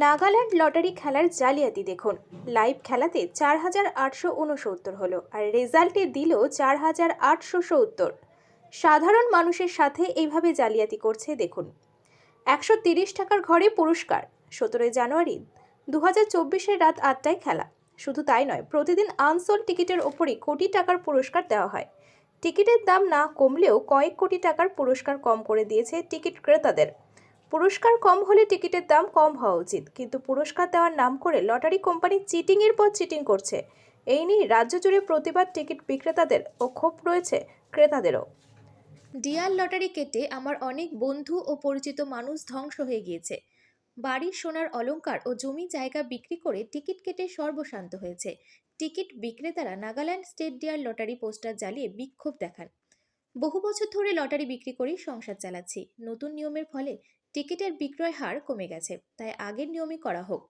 Nagaland lottery খেলার জালিয়াতি দেখুন। লাইভ খেলাতে চার হাজার আটশো উনসত্তর হলো আর রেজাল্টে দিল চার হাজার আটশো সত্তর। সাধারণ মানুষের সাথে এইভাবে জালিয়াতি করছে দেখুন। একশো তিরিশ টাকার ঘরে পুরস্কার, সতেরোই জানুয়ারি দু হাজার চব্বিশের রাত আটটায় খেলা। শুধু তাই নয়, প্রতিদিন আনসোল টিকিটের ওপরই কোটি টাকার পুরস্কার দেওয়া হয়। টিকিটের দাম না কমলেও কয়েক কোটি টাকার পুরস্কার কম করে দিয়েছে টিকিট ক্রেতাদের। পুরস্কার কম হলে টিকিটের দাম কম হওয়া উচিত। কিন্তু পুরস্কার দেওয়ার নাম করে লটারি কোম্পানি চিটিংয়ের পর চিটিং করছে। এই নিয়ে রাজ্য জুড়ে প্রতিবাদ টিকিট বিক্রেতাদের ও ক্ষোভ রয়েছে ক্রেতাদেরও। ডিয়ার লটারি কেটে আমার অনেক বন্ধু ও পরিচিত মানুষ ধ্বংস হয়ে গিয়েছে। বাড়ি সোনার অলংকার ও জমি জায়গা বিক্রি করে টিকিট কেটে সর্বশান্ত হয়েছে। টিকিট বিক্রেতারা Nagaland state dear lottery poster জ্বালিয়ে বিক্ষোভ দেখান। বহু বছর ধরে লটারি বিক্রি করেই সংসার চালাচ্ছি। নতুন নিয়মের ফলে টিকিটের বিক্রয় হার কমে গেছে, তাই আগের নিয়মই করা হোক।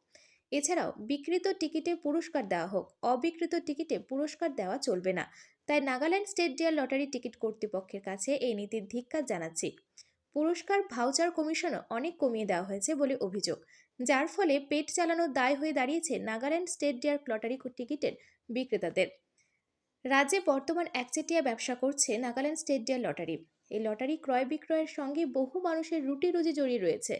এছাড়াও, বিক্রিত টিকিটে পুরস্কার দেওয়া হোক অবিকৃত টিকিটে পুরস্কার দেওয়া চলবে না, তাই Nagaland state dear lottery ticket কর্তৃপক্ষের কাছে এই নীতির ধিক্কার জানাচ্ছি। পুরস্কার ভাউচার কমিশনও অনেক কমিয়ে দেওয়া হয়েছে বলে অভিযোগ, যার ফলে পেট চালানোর দায় হয়ে দাঁড়িয়েছে নাগাল্যান্ড স্টেট ডিয়ার লটারি টিকিটের বিক্রেতাদের। রাজ্যে বর্তমান একচেটিয়া ব্যবসা করছে নাগাল্যান্ড স্টেট ডিয়ার লটারি। এই লটারি ক্রয় বিক্রয়ের সঙ্গে বহু মানুষের রুটি রুজি জড়িয়ে রয়েছে।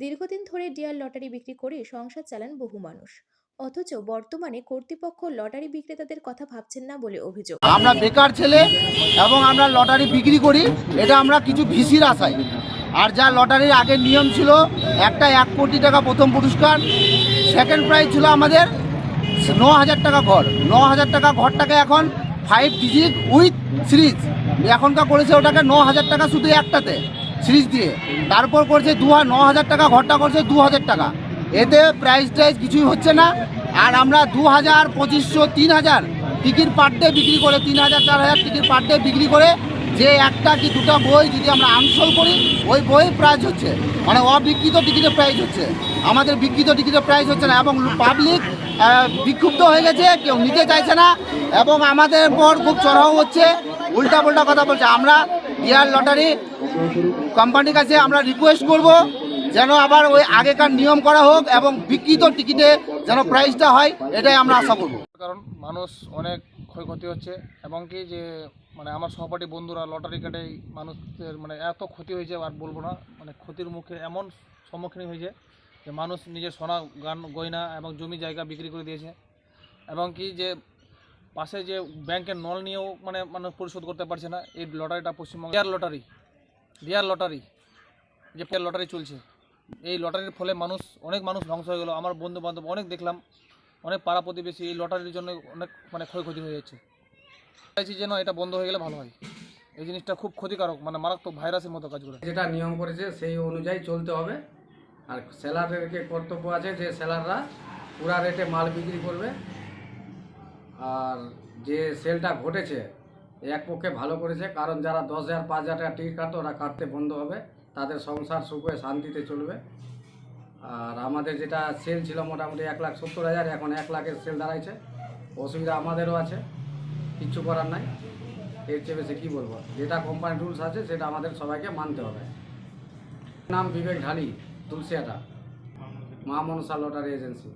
দীর্ঘদিন ধরে ডিয়ার লটারি বিক্রি করে সংসার চালান বহু মানুষ। অথচ বর্তমানে কর্তৃপক্ষ লটারি বিক্রেতাদের কথা ভাবছেন না বলে অভিযোগ। আমরা বেকার ছেলে এবং আমরা লটারি বিক্রি করি, এটা আমরা কিছু ভিসির আশায়। আর যা লটারির আগের নিয়ম ছিল, একটা এক কোটি টাকা প্রথম পুরস্কার সেকেন্ড প্রাইজ ছিল আমাদের ন হাজার টাকা ঘর। ন হাজার টাকা ঘরটাকে এখন ফাইভ ডিজিট উইথ সিরিজ। এখনকার করেছে ওটাকে ন হাজার টাকা শুধু একটাতে সিরিজ দিয়ে। তারপর করছে দু ন হাজার টাকা ঘরটা করছে দু হাজার টাকা। এতে প্রাইস টাইজ কিছুই হচ্ছে না। আর আমরা দু হাজার, পঁচিশশো, তিন হাজার টিকিট পার ডে বিক্রি করে, তিন হাজার, চার হাজার টিকিট পার ডে বিক্রি করে যে একটা কি দুটো বই যদি আমরা আনসোল করি, ওই বই প্রাইস হচ্ছে। মানে অবিকৃত টিকিটের প্রাইস হচ্ছে। আমাদের বিকৃত টিকিটের প্রাইস হচ্ছে না এবং পাবলিক বিক্ষুব্ধ হয়ে গেছে, কেউ নিতে চাইছে না, এবং আমাদের পর খুব চড়াও হচ্ছে উল্টা পাল্টা কথা বলছে। আমরা ডিয়ার লটারি কোম্পানির কাছে আমরা রিকোয়েস্ট করব যেন আবার ওই আগেকার নিয়ম করা হোক এবং বিকৃত টিকিটে যেন প্রাইসটা হয়, এটাই আমরা আশা করব। কারণ মানুষ অনেক ক্ষয়ক্ষতি হচ্ছে, এবং কি যে মানে আমার সহপাঠী বন্ধুরা লটারি কেটেই মানুষের মানে এত ক্ষতি হয়েছে, আর বলব না মানে ক্ষতির মুখে এমন সম্মুখীন হয়েছে যে মানুষ নিজের সোনা, গান, গয়না এবং জমি জায়গা বিক্রি করে দিয়েছে। এবং কি যে পাশে যে ব্যাংকের নল নিয়েও মানে মানুষ পরিশোধ করতে পারছে না, এই লটারিটা Paschimbanga dear lottery dear lottery, যে লটারি চলছে। এই লটারির ফলে মানুষ, অনেক মানুষ ধ্বংস হয়ে গেলো। আমার বন্ধু বান্ধব অনেক দেখলাম, অনেক পাড়া প্রতিবেশী এই লটারির জন্য অনেক মানে ক্ষয়ক্ষতি হয়ে যাচ্ছে। চাইছি যেন এটা বন্ধ হয়ে গেলে ভালো হয়। এই জিনিসটা খুব ক্ষতিকারক মানে মারাত্মক ভাইরাসের মতো কাজ করে। যেটা নিয়ম করেছে সেই অনুযায়ী চলতে হবে। আর সেলারদেরকে কর্তব্য আছে যে সেলাররা পুরা রেটে মাল বিক্রি করবে। আর যে সেলটা ঘটেছে এক পক্ষে ভালো করেছে, কারণ যারা দশ হাজার, পাঁচ হাজার টাকা টিকিট কাটতো, ওরা কাটতে বন্ধ হবে, তাদের সংসার সুখে শান্তিতে চলবে। আর আমাদের যেটা সেল ছিল মোটামুটি এক লাখ সত্তর হাজার, এখন এক লাখের সেল দাঁড়াইছে। অসুবিধা আমাদেরও আছে, কিচ্ছু করার নাই। এর চেয়ে বেশি কী বলব? যেটা কোম্পানির রুলস আছে, সেটা আমাদের সবাইকে মানতে হবে। নাম বিবেক ঢালি। దుల్సేట మామూలు సల్లోటర్ ఏజెన్సీ.